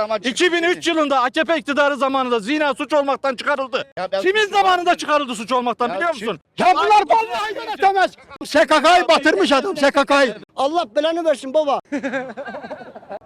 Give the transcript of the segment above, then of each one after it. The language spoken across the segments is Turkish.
Ama 2003 yılında AKP iktidarı zamanında zina suç olmaktan çıkarıldı. Ya ben- Kimin zamanında çıkarıldı suç olmaktan Ya biliyor kim- musun? Ya bunlar vallahi yönetemez. SKK'yı batırmış adam SKK'yı. Allah belanı versin baba.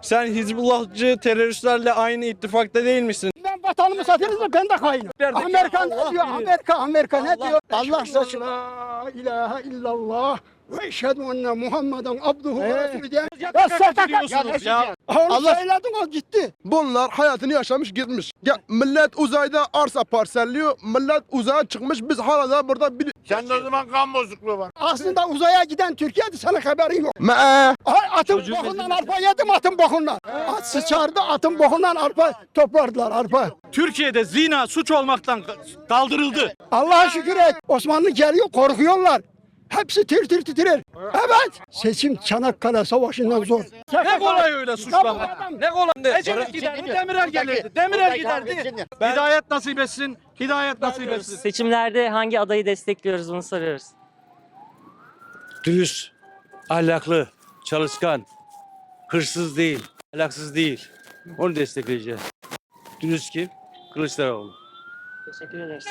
Sen Hizbullahçı teröristlerle aynı ittifakta değil misin? Ben vatanımı satırız da ben de kayınım. Amerika ne diyor? Amerika Amerika ne diyor? Allah saçın. La ilahe illallah. Ve eşhedü enne Muhammeden abduhu ve resulü diye. Ya SKK. Giriyorsunuz ya. Onu söyledin o gitti. Bunlar hayatını yaşamış gitmiş. Ya millet uzayda arsa parselliyor. Millet uzaya çıkmış. Biz hala da burada bir... Sen de o zaman kan bozukluğu var. Aslında uzaya giden Türkiye'de sana haberin yok. Me Ay, atın bokundan arpa yedim atın bokundan. At sıçardı atın bokundan arpa toplardılar arpa. Türkiye'de zina suç olmaktan kaldırıldı. Allah'a şükür et. Osmanlı geliyor korkuyorlar. Hepsi tir tir titrer. Evet. Seçim Çanakkale Savaşı'ndan zor. Ne kolay öyle suçlamak. Ne kolay. Ecevit giderdi, Demirel gelirdi. Demirel Orada giderdi. Hidayet nasip etsin. Hidayet nasip etsin. Seçimlerde hangi adayı destekliyoruz bunu soruyoruz. dürüst, ahlaklı, çalışkan, hırsız değil, ahlaksız değil. Onu destekleyeceğiz. Dürüst kim? Kılıçdaroğlu. Teşekkür ederiz.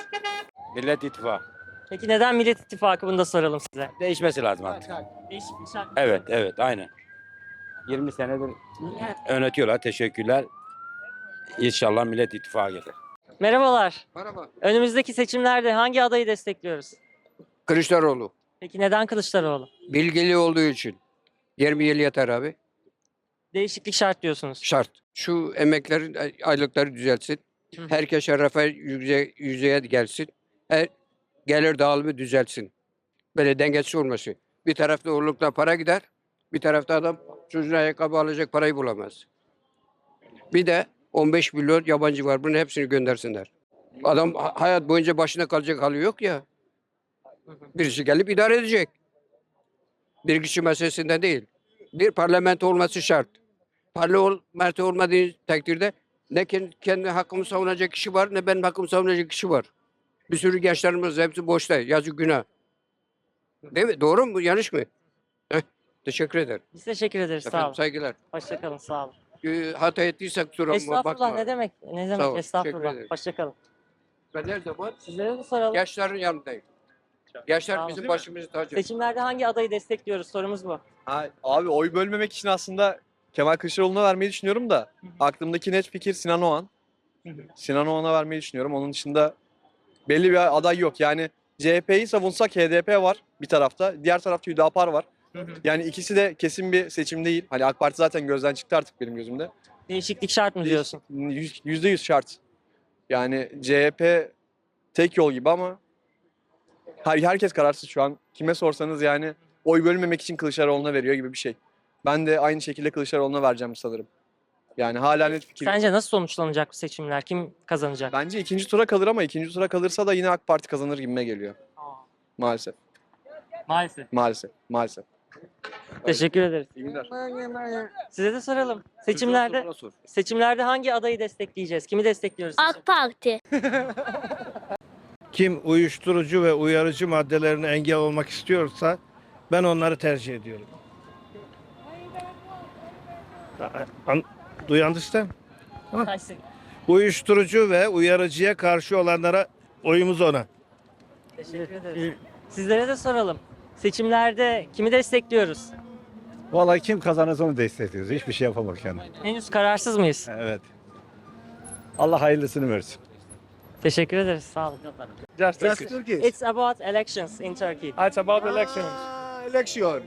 Millet İttifakı. Peki neden Millet İttifakı bunu da soralım size. Değişmesi lazım artık. Değişiklik şart. Evet, evet, aynen. 20 senedir yönetiyorlar. Teşekkürler. İnşallah Millet İttifakı gelir. Merhabalar. Merhaba. Önümüzdeki seçimlerde hangi adayı destekliyoruz? Kılıçdaroğlu. Peki neden Kılıçdaroğlu? Bilgili olduğu için. 20 yıl yeter abi. Değişiklik şart diyorsunuz. Şart. Şu emeklerin ay- aylıkları düzelsin. Hı. Herkese refah yüze, yüzeye gelsin. Her gelir dağılımı düzelsin. Böyle dengesiz olması. Bir tarafta uğurlukla para gider. Bir tarafta adam çocuğuna ayakkabı alacak parayı bulamaz. Bir de 15 milyon yabancı var. Bunun hepsini göndersinler. Adam ha- hayat boyunca başına kalacak hali yok ya. Birisi gelip idare edecek. Bir kişi meselesinden değil. Bir parlamento olması şart. Parlamento olmadığı takdirde ne kendi hakkımı savunacak kişi var ne benim hakkımı savunacak kişi var. Bir sürü gençlerimiz hepsi boşta. Yazık günah. Değil mi? Doğru mu? Yanlış mı? Heh, teşekkür ederim. Biz teşekkür ederiz. Sağ Efendim olun. saygılar. Hoşçakalın. Sağ olun. Ee, hata ettiysek Estağfurullah bakma. ne demek? Ne Sağ demek? ol, teşekkür Estağfurullah. Hoşçakalın. Ben her zaman Sizlere de soralım. gençlerin yanındayım. Gençler Sağ bizim başımızın tacı. Seçimlerde hangi adayı destekliyoruz? Sorumuz bu. Ha, abi oy bölmemek için aslında Kemal Kılıçdaroğlu'na vermeyi düşünüyorum da aklımdaki net fikir Sinan Oğan. Sinan Oğan'a vermeyi düşünüyorum. Onun dışında belli bir aday yok. Yani CHP'yi savunsak HDP var bir tarafta. Diğer tarafta Hüdapar var. Yani ikisi de kesin bir seçim değil. Hani AK Parti zaten gözden çıktı artık benim gözümde. Değişiklik şart mı diyorsun? Yüz- Yüzde yüz şart. Yani CHP tek yol gibi ama her, herkes kararsız şu an. Kime sorsanız yani oy bölmemek için Kılıçdaroğlu'na veriyor gibi bir şey. Ben de aynı şekilde Kılıçdaroğlu'na vereceğim sanırım. Yani hala net fikir. Sence nasıl sonuçlanacak bu seçimler? Kim kazanacak? Bence ikinci tura kalır ama ikinci tura kalırsa da yine AK Parti kazanır gibime geliyor. Maalesef. Maalesef. Maalesef. Maalesef. Teşekkür ederiz. İyi günler. Size de soralım. Seçimlerde seçimlerde hangi adayı destekleyeceğiz? Kimi destekliyoruz? AK Parti. Kim uyuşturucu ve uyarıcı maddelerine engel olmak istiyorsa ben onları tercih ediyorum. An, do you understand? Kayseri. Uyuşturucu ve uyarıcıya karşı olanlara oyumuz ona. Teşekkür ederiz. Sizlere de soralım. Seçimlerde kimi destekliyoruz? Vallahi kim kazanırsa onu destekliyoruz. Hiçbir şey yapamak yani. Henüz kararsız mıyız? Evet. Allah hayırlısını versin. Teşekkür ederiz. Sağ olun. Just It's about elections in Turkey. It's about elections. Election.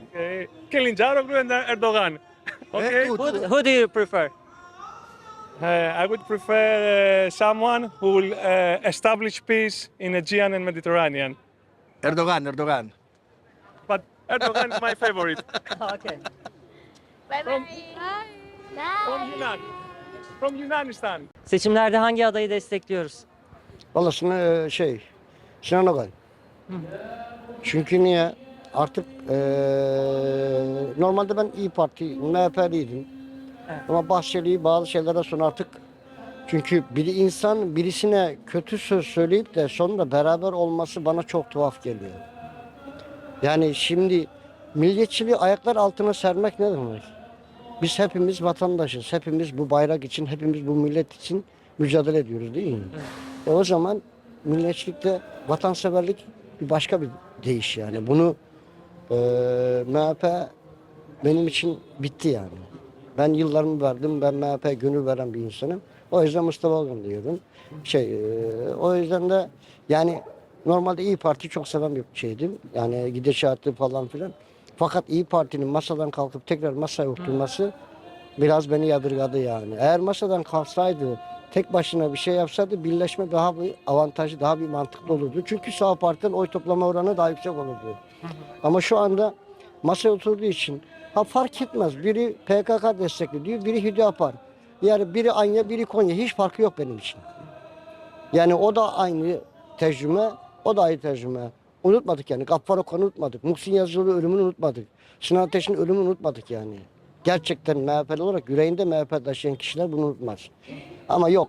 Kılıçdaroğlu and Erdogan. Okay. Who, who do you prefer? I would prefer someone who will establish peace in Aegean and Mediterranean. Erdogan, Erdogan. But Erdogan is my favorite. okay. From Yunan. From Yunanistan. Seçimlerde hangi adayı destekliyoruz? Vallahi Sinan, şey Sinan Ogan. Çünkü niye? Artık eee, normalde ben İyi Parti, MHP'liydim. Evet. Ama Bahçeli'yi bazı şeylerden sonra artık çünkü bir insan birisine kötü söz söyleyip de sonra beraber olması bana çok tuhaf geliyor. Yani şimdi milliyetçiliği ayaklar altına sermek ne demek? Biz hepimiz vatandaşız. Hepimiz bu bayrak için, hepimiz bu millet için mücadele ediyoruz değil mi? E o zaman milliyetçilikte vatanseverlik bir başka bir değiş yani. Bunu e, MHP benim için bitti yani. Ben yıllarımı verdim. Ben MHP gönül veren bir insanım. O yüzden Mustafa Algın diyorum. Şey, e, o yüzden de yani normalde İyi Parti çok seven bir şeydim. Yani gidişatı falan filan. Fakat İyi Parti'nin masadan kalkıp tekrar masaya oturması biraz beni yadırgadı yani. Eğer masadan kalksaydı tek başına bir şey yapsaydı birleşme daha bir avantajlı, daha bir mantıklı olurdu. Çünkü sağ partinin oy toplama oranı daha yüksek olurdu. Ama şu anda masaya oturduğu için ha fark etmez. Biri PKK destekli diyor, biri Hüdapar. Yani biri Anya, biri Konya. Hiç farkı yok benim için. Yani o da aynı tecrübe, o da aynı tecrübe. Unutmadık yani. Gaffar Okan'ı unutmadık. Muhsin Yazıcıoğlu ölümünü unutmadık. Sinan Ateş'in ölümünü unutmadık yani. Gerçekten MHP'li olarak yüreğinde MHP taşıyan kişiler bunu unutmaz. Ama yok.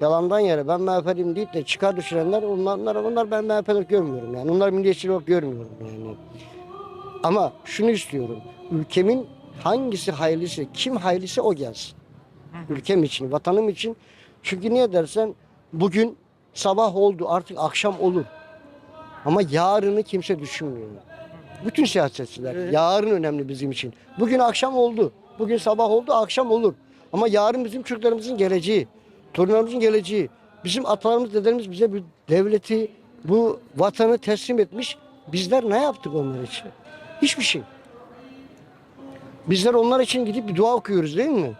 Yalandan yere ben MHP'liyim deyip de çıkar düşürenler onlar, onlar, onlar ben MHP olarak görmüyorum yani. Onlar milliyetçi olarak görmüyorum yani. Ama şunu istiyorum. Ülkemin hangisi hayırlısı, kim hayırlısı o gelsin. Ülkem için, vatanım için. Çünkü niye dersen bugün sabah oldu artık akşam olur. Ama yarını kimse düşünmüyor. Bütün siyasetçiler. Yarın önemli bizim için. Bugün akşam oldu. Bugün sabah oldu, akşam olur. Ama yarın bizim çocuklarımızın geleceği, torunlarımızın geleceği. Bizim atalarımız, dedelerimiz bize bu devleti, bu vatanı teslim etmiş. Bizler ne yaptık onlar için? Hiçbir şey. Bizler onlar için gidip bir dua okuyoruz değil mi?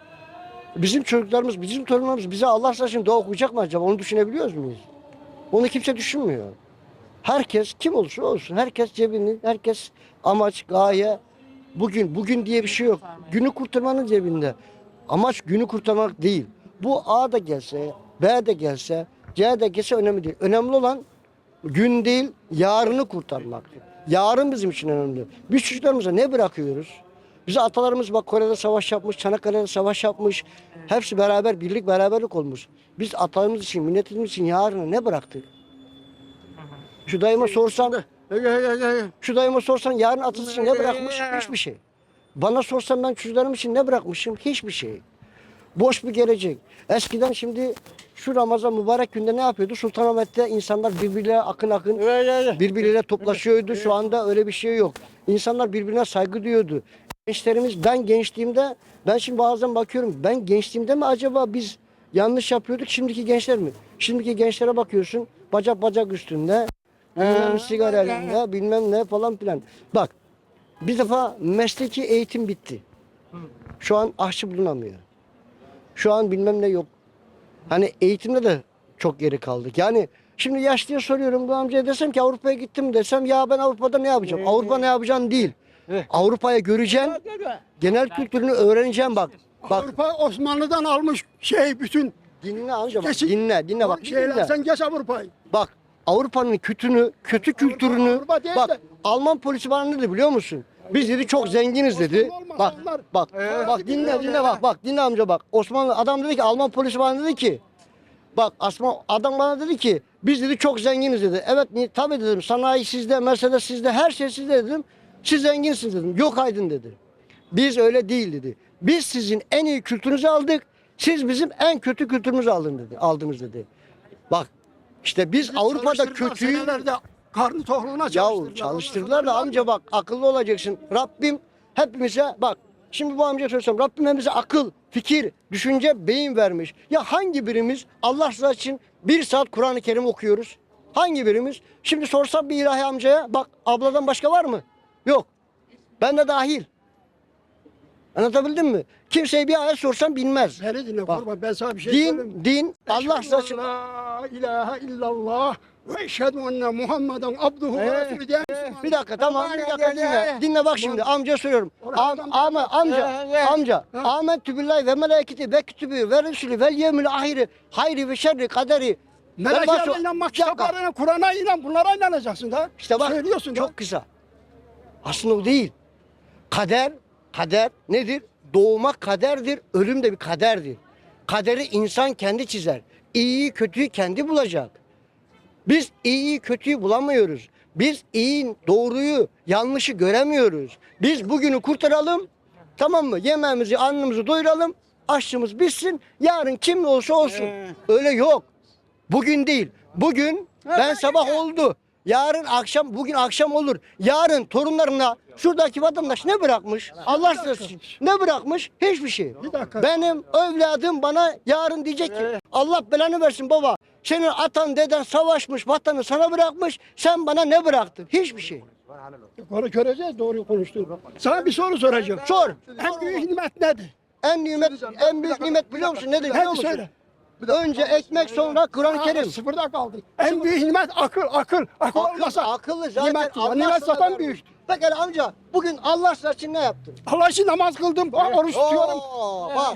Bizim çocuklarımız, bizim torunlarımız bize Allah için dua okuyacak mı acaba? Onu düşünebiliyoruz muyuz? Onu kimse düşünmüyor. Herkes kim olursa olsun herkes cebinin, herkes amaç, gaye. Bugün, bugün diye bir şey yok. Günü kurtarmanın cebinde. Amaç günü kurtarmak değil. Bu A da gelse, B de gelse, C de gelse önemli değil. Önemli olan gün değil, yarını kurtarmak. Yarın bizim için önemli. Biz çocuklarımıza ne bırakıyoruz? Bize atalarımız bak Kore'de savaş yapmış, Çanakkale'de savaş yapmış. Hepsi beraber, birlik beraberlik olmuş. Biz atalarımız için, milletimiz için yarına ne bıraktık? Şu dayıma sorsan, şu dayıma sorsan yarın atası için ne bırakmış? Hiçbir şey. Bana sorsan ben çocuklarım için ne bırakmışım? Hiçbir şey. Boş bir gelecek. Eskiden şimdi şu Ramazan mübarek günde ne yapıyordu? Sultanahmet'te insanlar birbirine akın akın birbirleriyle toplaşıyordu. Şu anda öyle bir şey yok. İnsanlar birbirine saygı duyuyordu. Gençlerimiz ben gençliğimde ben şimdi bazen bakıyorum ben gençliğimde mi acaba biz yanlış yapıyorduk şimdiki gençler mi? Şimdiki gençlere bakıyorsun bacak bacak üstünde bilmem sigara elinde bilmem ne falan filan. Bak bir defa mesleki eğitim bitti. Şu an aşçı bulunamıyor. Şu an bilmem ne yok. Hani eğitimde de çok geri kaldık. Yani şimdi yaşlıya soruyorum bu amcaya desem ki Avrupa'ya gittim desem ya ben Avrupa'da ne yapacağım? Avrupa ne yapacağım değil. Avrupa'ya göreceğim. Genel kültürünü öğreneceğim bak. Bak Avrupa Osmanlı'dan almış şey bütün dinle amca bak. Kesin- Dinle dinle bak. şeyler. Dinle. Sen geç Avrupa'yı. Bak Avrupa'nın kötünü, kötü kültürünü Avrupa değil bak de- Alman polisi bana ne dedi biliyor musun? Biz dedi çok zenginiz dedi. Bak bak bak dinle dinle bak bak dinle amca bak. Osmanlı adam dedi ki Alman polisi bana dedi ki bak Asma adam bana dedi ki biz dedi çok zenginiz dedi. Evet tabii dedim sanayi sizde, Mercedes sizde, her şey sizde dedim. Siz zenginsiniz dedim. Yok aydın dedi. Biz öyle değil dedi. Biz sizin en iyi kültürünüzü aldık. Siz bizim en kötü kültürümüzü aldın dedi. Aldınız dedi. Bak işte biz Avrupa'da kötüyü senelerde karnı tokluğuna Yahu çalıştırdılar. çalıştırdılar da amca bak akıllı olacaksın. Rabbim hepimize bak şimdi bu amcaya sorsam Rabbim hepimize akıl, fikir, düşünce, beyin vermiş. Ya hangi birimiz Allah rızası için bir saat Kur'an-ı Kerim okuyoruz? Hangi birimiz? Şimdi sorsam bir ilahi amcaya bak abladan başka var mı? Yok. Ben de dahil. Anlatabildim mi? Kimseye bir ayet sorsam bilmez. Beni dinle Bak, kurban ben sana bir şey söyleyeyim. Din, din Allah rızası için. La ilahe illallah ve eşhedü enne Muhammeden abduhu ve Ee, resulü diyen Müslüman. Bir dakika tamam bir dakika dinle. Dinle bak şimdi amca soruyorum. Am, ama amca amca amentü billahi ve meleketi ve kütübü ve resulü ve yevmil ahiri hayri ve şerri kaderi. Meleklere Ondan inanmak, kitaplarına, Kur'an'a inan. Bunlara inanacaksın da. İşte bak Söylüyorsun çok da. kısa. Aslında o değil. Kader, kader nedir? Doğmak kaderdir, ölüm de bir kaderdir. Kaderi insan kendi çizer. İyiyi kötüyü kendi bulacak. Biz iyiyi kötüyü bulamıyoruz. Biz iyi, doğruyu, yanlışı göremiyoruz. Biz bugünü kurtaralım, Tamam mı? Yemeğimizi, alnımızı doyuralım. Aşçımız bitsin. Yarın kim olsa olsun. Öyle yok. Bugün değil. Bugün ben sabah oldu. Yarın akşam, bugün akşam olur. Yarın torunlarına şuradaki vatandaş ne bırakmış? Allah söylesin. Ne bırakmış? Hiçbir şey. Bir dakika. Benim evladım bana yarın diyecek ki Allah belanı versin baba. Senin atan deden savaşmış, vatanı sana bırakmış. Sen bana ne bıraktın? Hiçbir şey. Onu göreceğiz doğru konuştun. Sana bir soru soracağım. Sor. En büyük nimet nedir? En nimet, en büyük nimet biliyor musun? Nedir biliyor Hadi söyle. Önce ekmek sonra Kur'an-ı Kerim. Sıfırda kaldın. En büyük nimet akıl, akıl. Akıl olmasa akıllı zaten nimet, Allah nimet sana zaten verdi. büyük. Pekala amca bugün Allah için ne yaptın? Allah için namaz kıldım, oruç tutuyorum. Oo, bak,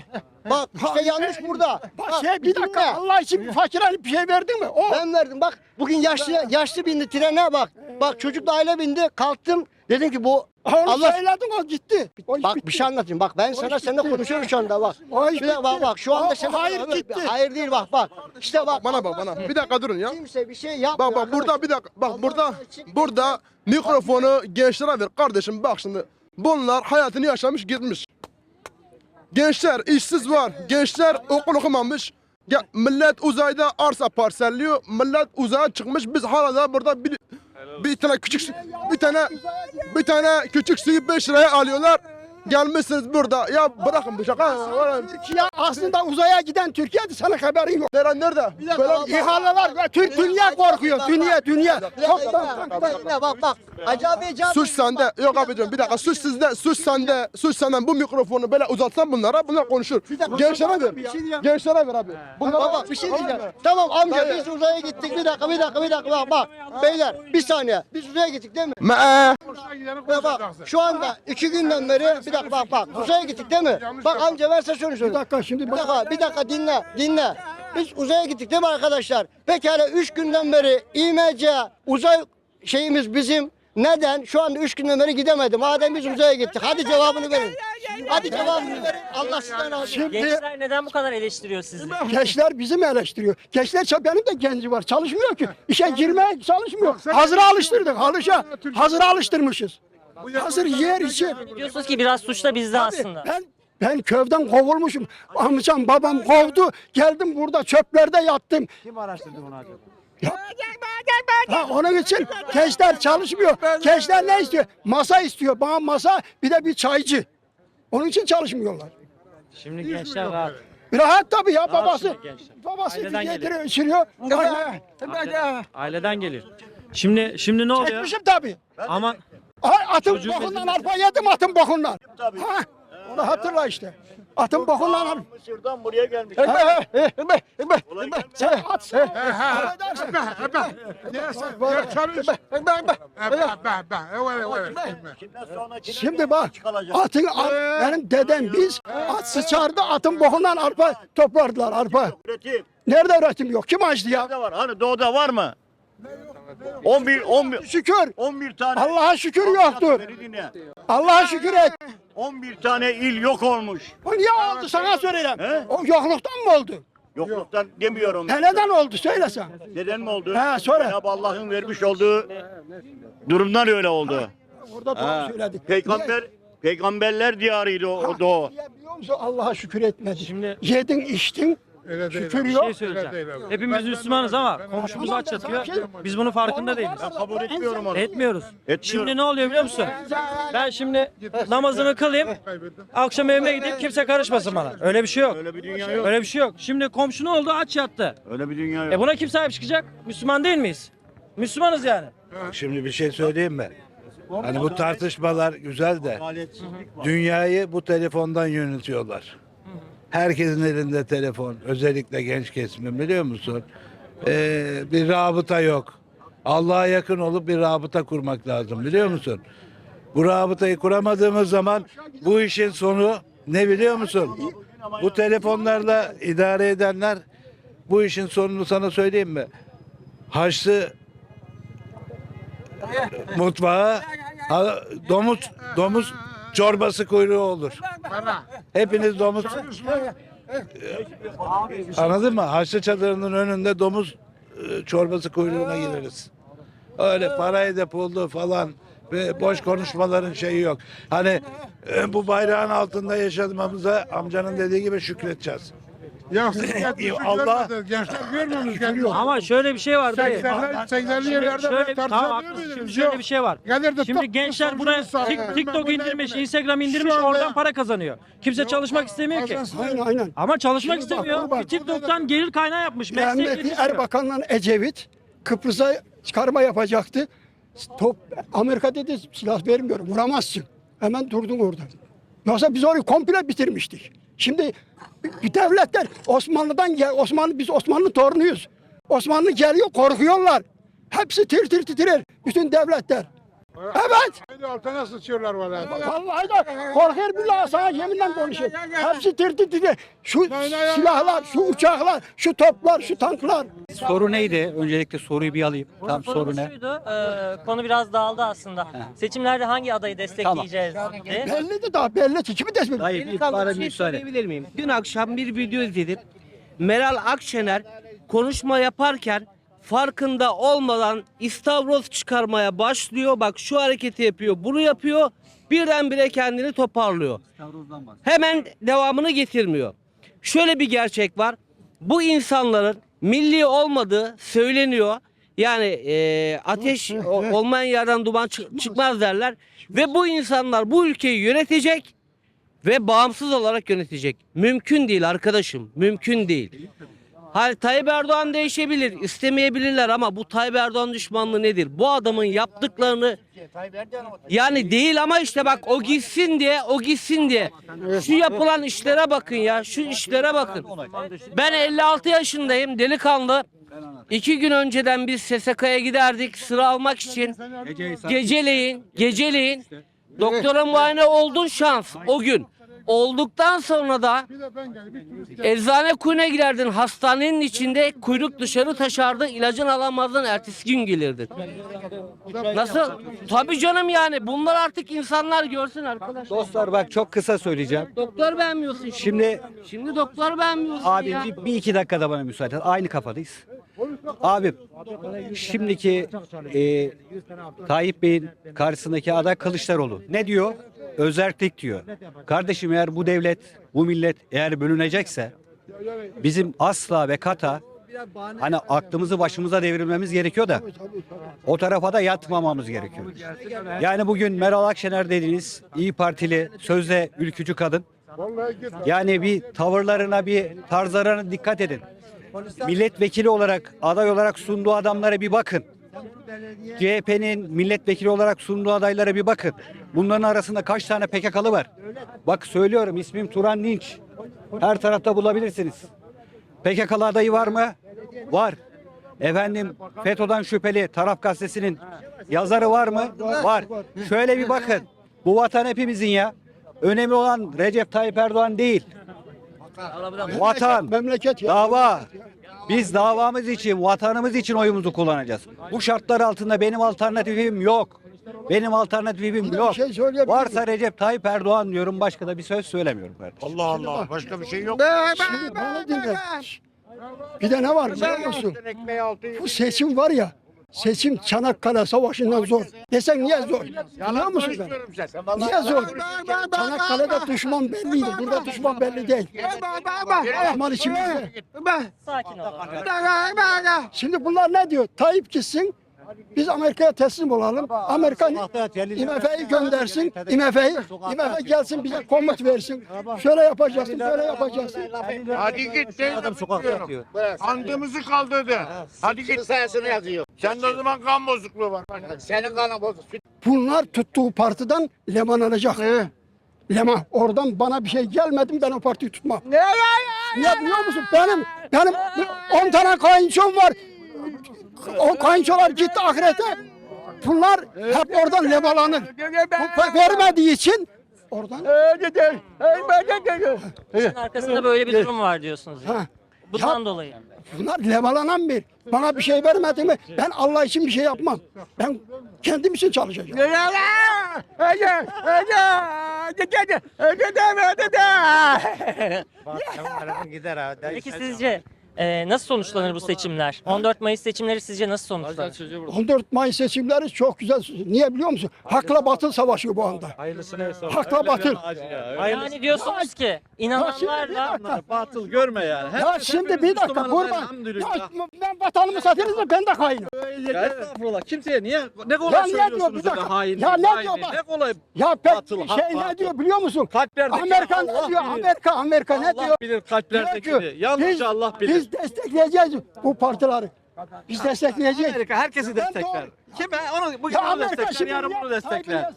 bak işte yanlış burada. Bak Bak, şey bir dakika dinle. Allah için bir fakire bir şey verdin mi? O. Ben verdim bak bugün yaşlı yaşlı bindi trene bak. Bak çocukla aile bindi kalktım. Dedim ki bu Onu Allah- söyledin o gitti. O Bak bitti. bir şey anlatayım. Bak ben O sana seninle bitti. konuşuyorum şu anda bak. O iş Bir dakika, bak bitti. bak şu anda sen hayır gitti. Hayır değil bak bak. İşte bak. Bana bak bana. Bir dakika durun ya. Kimse bir şey yapmıyor. Bak bak burada bir dakika. Bak Allah burada burada mikrofonu gençlere ver kardeşim bak şimdi. Bunlar hayatını yaşamış gitmiş. Gençler işsiz var. Gençler okul okumamış. Ya, millet uzayda arsa parselliyor. Millet uzaya çıkmış. Biz hala da burada bir, bir tane küçük bir tane bir tane küçük suyu 5 liraya alıyorlar. Gelmişsiniz burada. Ya bırakın bu şaka. Türkiye aslında uzaya giden Türkiye'de sana haberin yok. Nerede? Nerede? dakika, Böyle- bak, İhaleler Türk dünya korkuyor. Dünya dünya. Bir Toptan bak, bak, bak. Acaba icabı- Suç sende. Yok abicim bir dakika. Suç sizde. Suç sende. Suç senden. Bu mikrofonu böyle uzatsan bunlara bunlar konuşur. Gençlere ver. Gençlere ver abi. Bunlara Baba bir şey diyeceğim. Tamam amca biz uzaya gittik. Bir dakika bir dakika bir dakika bak bak. Beyler bir saniye. Biz uzaya gittik değil mi? Me. Bak şu anda iki günden beri bir dakika bak bak uzaya gittik değil mi? Bak amca verse şunu Bir şunu. dakika şimdi Bir bak. dakika bir dakika dinle dinle. Biz uzaya gittik değil mi arkadaşlar? Pekala üç günden beri İMC uzay şeyimiz bizim. Neden? Şu anda üç günden beri gidemedim. Madem biz uzaya gittik. Hadi cevabını verin. Hadi cevabını verin. Allah sizden razı olsun. Şimdi Gençler neden bu kadar eleştiriyor sizi? gençler bizi mi eleştiriyor? Gençler ça- benim de genci var. Çalışmıyor ki. İşe girmeye çalışmıyor. Hazır alıştırdık. Alışa. Hazır alıştırmışız. Hazır yer için. Diyorsunuz ki biraz suç da bizde Abi, aslında. Ben ben köyden kovulmuşum. Amcam babam kovdu. Geldim burada çöplerde yattım. Kim araştırdı bunu acaba? Ha, onun için gençler çalışmıyor. Gençler ne istiyor? Masa istiyor. Bana masa bir de bir çaycı. Onun için çalışmıyorlar. Şimdi gençler rahat. Rahat tabii ya babası. gençler. Babası Aileden getiriyor, içiriyor. Aileden gelir. Şimdi şimdi ne oluyor? Çekmişim tabii. Ama Ay, atın Çocuğun bokundan bezini- arpa yedim atın bokundan. Ha, onu hatırla işte. Atın bokundan arpa. Mısır'dan buraya gelmiş. Sen at. Şimdi bak atın ar- benim dedem biz at sıçardı atın bokundan arpa toplardılar arpa. Üretim. Nerede üretim yok? Kim açtı ya? Nerede var? Hani doğuda var mı? 11 11 Şükür. 11 tane Allah'a şükür yoktur. Beni dinle. Allah'a şükür et. 11 tane il yok olmuş. O niye oldu sana söyleyeyim. He? O yokluktan mı oldu? Yokluktan demiyorum. Ne neden oldu söylesen. Neden mi oldu? He, söyle. Cenab-ı Allah'ın vermiş olduğu durumdan öyle oldu. Orada doğru Ha. söyledi. Peygamber Peygamberler diyarıydı o, o doğu. Niye biliyor musun? Allah'a şükür etmedi. Şimdi- Yedin içtin. Şükür yok. şey söyleyeceğim. Hepimiz Müslümanız ama komşumuz aç yatıyor. Biz bunun farkında değiliz. Ben kabul etmiyorum onu. Etmiyoruz. Şimdi ne oluyor biliyor musun? Ben şimdi namazımı kılayım. Akşam evime gideyim kimse karışmasın bana. Öyle bir şey yok. Öyle bir dünya yok. Öyle bir şey yok. Şimdi komşu ne oldu? Aç yattı. Öyle bir dünya yok. E buna kim sahip çıkacak? Müslüman değil miyiz? Müslümanız yani. Şimdi bir şey söyleyeyim mi? Hani bu tartışmalar güzel de dünyayı bu telefondan yönetiyorlar. Herkesin elinde telefon. Özellikle genç kesimin biliyor musun? Ee, bir rabıta yok. Allah'a yakın olup bir rabıta kurmak lazım biliyor musun? Bu rabıtayı kuramadığımız zaman bu işin sonu ne biliyor musun? Bu telefonlarla idare edenler bu işin sonunu sana söyleyeyim mi? Haçlı mutfağa ha- domuz domuz çorbası kuyruğu olur. Hepiniz domuz Anladın mı? Haçlı çadırının önünde domuz e, çorbası kuyruğuna gireriz. Öyle parayı da puldu falan Ve boş konuşmaların şeyi yok. Hani e, bu bayrağın altında yaşadığımıza amcanın dediği gibi şükredeceğiz. Ya Allah gençler görmüyorsunuz Ama şöyle bir şey var dayı. 80'li yerlerde Şöyle, tamam haklısın. Şimdi şöyle bir şey var. Şimdi gençler buraya Tik- TikTok indirmiş, Instagram indirmiş, oradan para kazanıyor. Kimse çalışmak istemiyor ki. Aynen aynen. Ama çalışmak Şimdi bak, istemiyor. bak. Bir TikTok'tan gelir kaynağı yapmış. Meslek Rahmetli yetiştiriyor. Erbakan'la Ecevit Kıbrıs'a çıkarma yapacaktı. Top, Amerika dedi silah vermiyorum vuramazsın. Hemen durdun orada. Yoksa biz orayı komple bitirmiştik. Şimdi bir devletler Osmanlı'dan gel Osmanlı biz Osmanlı torunuyuz. Osmanlı geliyor korkuyorlar. Hepsi tir tir titrer. Bütün devletler. Evet. altına sıçıyorlar valla. Vallahi de korkuyor billahi sana yeminle konuşuyor. Hepsi tir tir titrer. Şu silahlar, şu uçaklar, şu toplar, şu tanklar. Soru neydi? Öncelikle soruyu bir alayım. Tam soru ne? şuydu, e, konu biraz dağıldı aslında. Seçimlerde hangi adayı destekleyeceğiz diye. Belli de daha belli ki kimi destek. Dayı bir bana müsaade. miyim? Dün akşam bir video izledim. Meral Akşener konuşma yaparken farkında olmadan istavroz çıkarmaya başlıyor. Bak şu hareketi yapıyor, bunu yapıyor. Birdenbire kendini toparlıyor. Hemen devamını getirmiyor. Şöyle bir gerçek var. Bu insanların milli olmadığı söyleniyor. Yani eee, ateş o- olmayan yerden duman çık- çıkmaz derler. Ve bu insanlar bu ülkeyi yönetecek ve bağımsız olarak yönetecek. Mümkün değil arkadaşım. Mümkün değil. Hayır Tayyip Erdoğan değişebilir, istemeyebilirler ama bu Tayyip Erdoğan düşmanlığı nedir? Bu adamın yaptıklarını yani değil ama işte bak o gitsin diye, o gitsin diye. Şu yapılan işlere bakın ya, şu işlere bakın. Ben 56 yaşındayım, delikanlı. İki gün önceden biz SSK'ya giderdik sıra almak için. Geceleyin, geceleyin doktora muayene oldun şans o gün. Olduktan sonra da eczane kuyuna girerdin hastanenin içinde kuyruk dışarı taşardı ilacın alamazdın ertesi gün gelirdin. Nasıl? Tabii canım yani bunlar artık insanlar görsün arkadaşlar. Dostlar bak çok kısa söyleyeceğim. Doktor beğenmiyorsun şimdi. Şimdi Şimdi doktor beğenmiyorsun abi ya. bir, bir iki dakikada bana müsaade et. Aynı kafadayız. Abi şimdiki e, Tayyip Bey'in karşısındaki aday Kılıçdaroğlu. Ne diyor? Özerklik diyor. Kardeşim eğer bu devlet, bu millet eğer bölünecekse bizim asla ve kata hani aklımızı başımıza devirmemiz gerekiyor da o tarafa da yatmamamız gerekiyor. Yani bugün Meral Akşener dediğiniz İyi Partili sözde ülkücü kadın yani bir tavırlarına bir tarzlarına dikkat edin. Milletvekili olarak aday olarak sunduğu adamlara bir bakın. CHP'nin milletvekili olarak sunduğu adaylara bir bakın. Bunların arasında kaç tane PKK'lı var? Bak söylüyorum ismim Turan Linç. Her tarafta bulabilirsiniz. PKK'lı adayı var mı? Var. Efendim FETÖ'den şüpheli Taraf Gazetesi'nin yazarı var mı? Var. Şöyle bir bakın. Bu vatan hepimizin ya. Önemli olan Recep Tayyip Erdoğan değil. Vatan, Memleket ya. dava. Biz davamız için, vatanımız için oyumuzu kullanacağız. Bu şartlar altında benim alternatifim yok. Benim alternatifim yok. bir şey söyleyebilir? Varsa Recep Tayyip Erdoğan diyorum başka da bir söz söylemiyorum kardeşim. Allah Allah başka bir şey yok. Şimdi bana dinle. Bir de ne var biliyor musun? Bu seçim var ya. Seçim Çanakkale Savaşı'ndan zor. Desen niye zor? Biliyor musun ben? Niye zor? Çanakkale'de düşman belliydi. Burada düşman belli değil. Düşman içimizde. Sakin ol. Şimdi bunlar ne diyor? Tayyip gitsin. Biz Amerika'ya teslim olalım. Amerika IMF'yi göndersin. IMF'yi IMF gelsin bize komut versin. Şöyle yapacaksın, böyle yapacaksın. Hadi git Adam sokakta yatıyor. Andığımızı kaldırdı. Hadi git. sayesinde yazıyor. Sen o zaman kan bozukluğu var. Senin kanın bozuk. Bunlar tuttuğu partiden leman alacak. Leman. Oradan bana bir şey gelmedi ben o partiyi tutmam. Ne ya biliyor musun? Benim benim 10 tane kayınçom var. O kayınçolar gitti ahirete. Bunlar hep oradan lemalanır. Bu vermediği için oradan Sizin arkasında böyle bir durum var diyorsunuz. Ha. Bundan dolayı. bunlar levalanan bir. Bana bir şey vermedi mi ben Allah için bir şey yapmam. Ben kendim için çalışacağım. Peki sizce Ee, nasıl sonuçlanır bu seçimler? 14 Mayıs seçimleri sizce nasıl sonuçlanır? 14 Mayıs seçimleri çok güzel. Niye biliyor musun? Hakla batıl savaşıyor bu anda. Hakla batıl. Yani diyorsunuz ki inananlarla Batıl görme yani. Ya şimdi bir dakika kurban. Ya ben vatanımı satırız da ben de kayınım. Ya estağfurullah. Kimseye niye ne Ya kolay ne diyor bir söylüyorsunuz öyle dakika? hain. Ya ne hain, diyor bak? Ne kolay. Ya pek Batıl, şey ne batıl. diyor biliyor musun? Kalplerdeki Amerika Allah diyor? bilir. Amerika Amerika ne Allah diyor? bilir kalplerdekini. Diyor ki, Yalnızca biz- Allah bilir. Biz destekleyeceğiz bu partileri. Biz destekleyeceğiz. Amerika herkesi destekler. Kim ben onu bugün Ya onu Amerika destekler, şimdi yarın bunu destekler.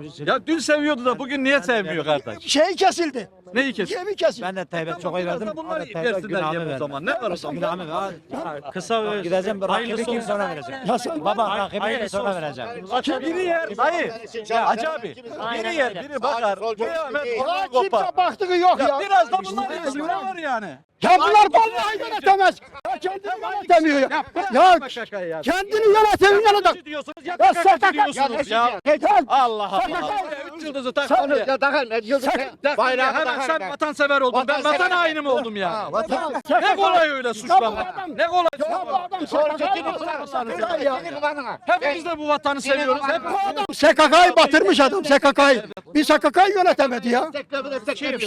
Niye Ya dün seviyordu da bugün niye sevmiyor kardeş? Şey kesildi. Neyi kesin? Gemi kesildi. Ben de Tayyip'e çok oy verdim. Bunlar versinler yem o zaman. Ne var o zaman? Günahımı ver. Kısa ve Gideceğim bir rakibi kim sonra vereceğim. Ya sen Baba rakibi hayırlısı sonra vereceğim. Biri yer, dayı. Hacı abi. Biri yer, biri bakar. Ya ondan kimse baktığı yok ya. Biraz da bunlar var yani? Ya bunlar vallahi yönetemez. Ya kendini yönetemiyor ya. Ya ya. kendini yönetemiyor yönetem. Siz diyorsunuz ya Ya PKK STK diyorsunuz ya. Yeter. Allah Allah. STK Üç yıldızı tak. Ya takalım. Bayrağı hemen sen vatansever oldun. Ben vatan haini mi oldum ya? Ne kolay öyle suçlamak. Ne kolay Ya bu adam SKK'yı ya. Hepimiz de bu vatanı seviyoruz. Hep Bu adam SKK'yı batırmış adam SKK'yı. Bir SKK'yı yönetemedi ya.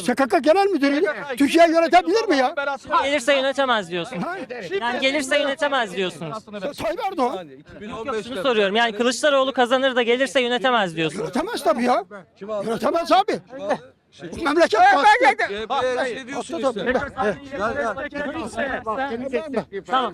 SKK genel müdürü Türkiye yönetebilir mi ya? Gelirse yönetemez diyorsunuz. Yani gelirse yönetemez diyorsunuz. Tayyip Erdoğan. Şunu soruyorum. Yani Kılıçdaroğlu kazanır da gelirse yönetemez diyorsunuz. Yönetemez tabii ya. Yönetemez abi. Bu memleket battı. Tamam.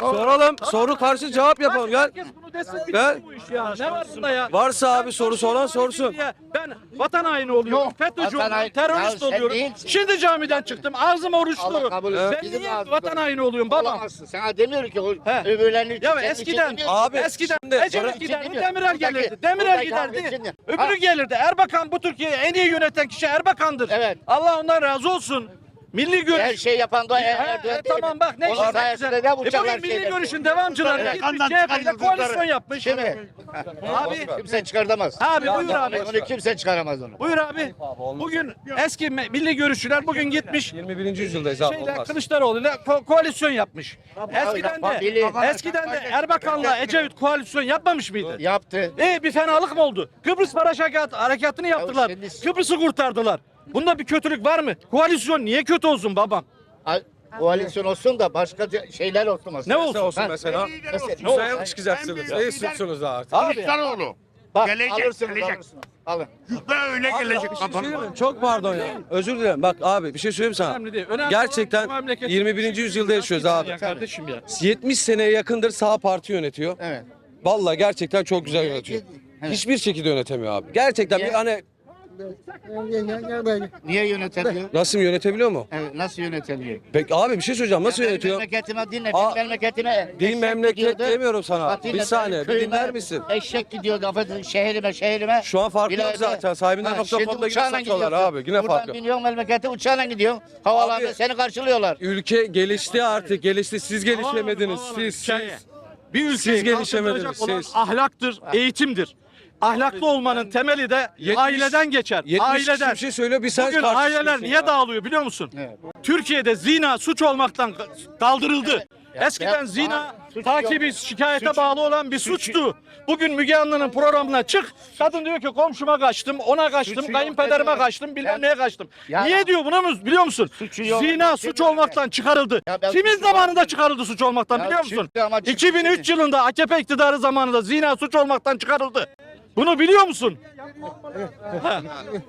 Soralım. Soru karşı cevap yapalım. Gel. Bunu destekliyor bu iş ya. Ne var bunda ya? Varsa abi soru soran sorsun. Ben vatan haini oluyorum, FETÖ'cü oluyorum, terörist oluyorum. Şimdi camiden çıktım, ağzım oruçlu. Ben niye vatan haini oluyorum baba? Sana demiyorum ki o He. öbürlerini Ya eskiden, Abi, eskiden şimdi- Ecevit giderdi, Demirel gelirdi. Demirel giderdi, öbürü Ha. gelirdi. Erbakan bu Türkiye'yi en iyi yöneten kişi Erbakan'dır. Evet. Allah ondan razı olsun. Milli görüş. Her şey yapan da Ha, Erdoğan e, tamam bak ne Onun güzel. ne E, bugün milli şeyler- görüşün devamcıları Evet. gitmiş Kandan CHP ile çıkarın koalisyon yapmış. Şimdi Abi, kimse çıkartamaz. abi buyur abi. Onu kimse çıkaramaz onu. Buyur abi. Bugün eski milli görüşçüler bugün gitmiş 21. yüzyıldayız abi. Olmaz. Kılıçdaroğlu'yla ko- koalisyon yapmış. Eskiden de eskiden de Erbakan'la Ecevit koalisyon yapmamış mıydı? Yaptı. E bir fenalık mı oldu? Kıbrıs Barış Harekat- Harekatı'nı yaptılar. Kıbrıs'ı kurtardılar. Bunda bir kötülük var mı? Koalisyon niye kötü olsun babam? Ay, Koalisyon olsun da başka şeyler olsun. aslında. Ne olsun? olsun Ha. mesela? Mesela- Uzaya mı çıkacaksınız? Neyi suçsunuz artık? Abi Kılıçdaroğlu. Bak Gelecek, alırsınız gelecek. alırsınız. Alın. Böyle gelecek. Çok pardon ya. Özür dilerim. Bak abi bir şey söyleyeyim sana. önemli değil. Önemli Gerçekten olan bu memleketin 21. yüzyılda yaşıyoruz abi. Ya kardeşim ya. 70 seneye yakındır sağ parti yönetiyor. Evet. Vallahi gerçekten çok güzel yönetiyor. Hiçbir şekilde yönetemiyor abi. Gerçekten bir hani Niye yönetemiyor? nasıl yönetebiliyor mu? Evet, nasıl yönetemiyor? Peki abi bir şey söyleyeceğim. Nasıl Benim yönetiyor? Memleketime dinle. Aa, Benim memleketime. Eşek memleket gidiyordu. demiyorum sana. Bak dinle, Bir saniye bir köyüme dinler misin? Eşek gidiyordu affedin şehrime şehrime. Şu an farkı yok zaten. Sahibinden Ha, nokta şimdi com'da yine uçağla satıyorlar gidiyorsun. abi. Yine Buradan fark yok. biniyorsun memlekete uçağla gidiyorsun. Havalarda Abi- seni karşılıyorlar. Ülke gelişti artık. Gelişti. Siz gelişemediniz. Siz siz. Bir ülkeyi Siz gelişemediniz, kalkındıracak olan siz. ahlaktır, eğitimdir. Ahlaklı olmanın temeli de 70 aileden geçer. 70 kişi Aileden. bir şey söylüyor. Bir sen Bugün tartışıyorsun aileler ya. niye dağılıyor biliyor musun? Türkiye'de zina suç olmaktan kaldırıldı. Eskiden Ya, zina takibi şikayete bağlı olan bir suçtu. Bugün Müge Anlı'nın programına çık. Kadın diyor ki komşuma kaçtım, ona kaçtım, yok kayınpederime kaçtım, bilmem Ya- neye kaçtım. Ya- Niye diyor bunu mu- biliyor musun? Yok Zina suç olmaktan çıkarıldı. Ya ben Kimin suçu zamanında var- çıkarıldı suç olmaktan Ya biliyor musun? çıktı ama çıktı 2003 yılında AKP iktidarı zamanında zina suç olmaktan çıkarıldı. Bunu biliyor musun?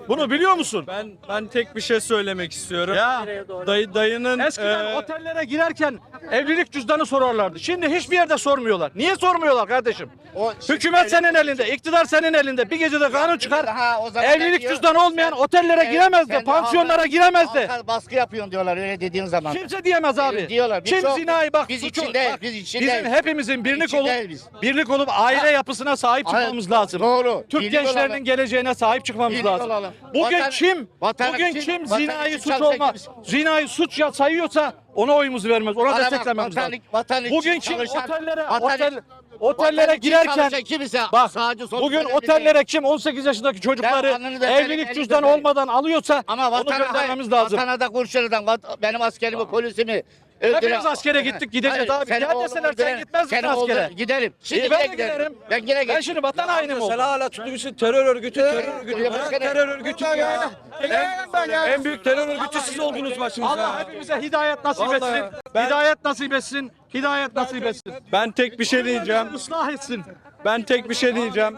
Bunu biliyor musun? Ben ben tek bir şey söylemek istiyorum. Ya Dayı dayının eskiden e, otellere girerken evlilik cüzdanı sorarlardı. Şimdi hiçbir yerde sormuyorlar. Niye sormuyorlar kardeşim? O Hükümet senin elinde, iktidar senin elinde. Bir gecede kanun çıkar. Ha, o zaman Evlilik diyor? cüzdanı olmayan Sen- otellere sen- giremez de, sen de pansiyonlara halka- giremez de. halka baskı yapıyorsun diyorlar öyle dediğin zaman. Kimse diyemez abi. Diyorlar. Biz Kim çok- zinayı bak biz suçu- içindeyiz, bak, biz içindeyiz. Bizim hepimizin birlik İçindeyiz olup biz. birlik olup aile yapısına sahip çıkmamız lazım. Doğru. Türk Birlik gençlerinin olalım. Geleceğine sahip çıkmamız Birlik lazım. olalım. Bugün Vatan- kim vatan bugün için- kim vatan zinayı için suç çalışan olma kimse- zinayı suç ya sayıyorsa Ona oyumuzu vermez. Ona Bana bak, desteklememiz lazım. vatan, vatan için Bugün kim çalışan- otellere vatan- otel, otellere vatan için girerken çalışan kimse bak sağcı solcu bugün önemli değil. otellere kim 18 yaşındaki çocukları alnını da evlilik cüzdanı de- olmadan alıyorsa Ama onu vatana göndermemiz lazım. vatana da kurşun vat- benim askerimi, polisimi Hepimiz askere gittik gideceğiz Hayır, abi. senin Gel oğlun deseler sen öldüren- gitmez misin senin oğlun- askere? Giderim. Şimdi İyi, ben de giderim. Ben yine Ben giderim. şimdi vatan haini mi oldum? hala tutuklusun terör örgütü, terör örgütü. Başka ne? Terör örgütü ya. En, en büyük terör örgütü siz oldunuz başımıza. Allah hepimize hidayet nasip Vallahi etsin. ben- Hidayet nasip etsin. Hidayet nasip etsin. Ben tek bir şey diyeceğim. Islah etsin. Ben tek bir şey diyeceğim.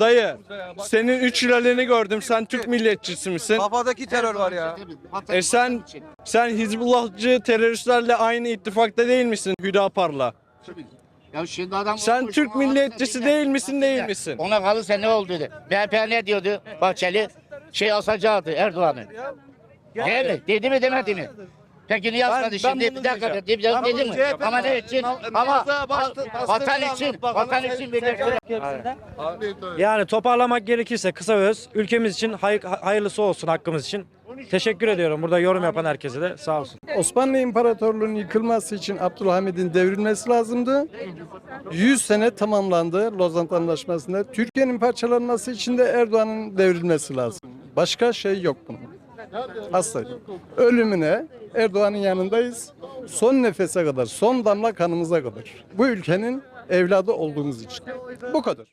Dayı, senin üç hilalini gördüm. Sen Türk milliyetçisi misin? Kafadaki terör var ya. E sen sen Hizbullahçı teröristlerle aynı ittifakta değil misin Hüdapar'la? Ya şimdi adam Sen Türk milliyetçisi değil misin değil misin? Ona kalırsa ne oldu dedi. MHP ne diyordu Bahçeli? Şey asacaktı Erdoğan'ı. Değil mi? Dedi mi demedi mi? Peki niye asmadı ben şimdi? Bir dakika dedi, dedi, dedi mi? Ama ne için? Ama vatan için, vatan için birleştirelim. Yani toparlamak gerekirse kısa öz ülkemiz için hay- hayırlısı olsun hakkımız için. Teşekkür ediyorum burada yorum yapan herkese de sağ olsun. Osmanlı İmparatorluğu'nun yıkılması için Abdülhamid'in devrilmesi lazımdı. 100 sene tamamlandı Lozan Anlaşması'nda. Türkiye'nin parçalanması için de Erdoğan'ın devrilmesi lazım. Başka şey yok bunun. Asla yok. Ölümüne Erdoğan'ın yanındayız. Son nefese kadar, son damla kanımıza kadar. Bu ülkenin evladı olduğumuz için. Bu kadar.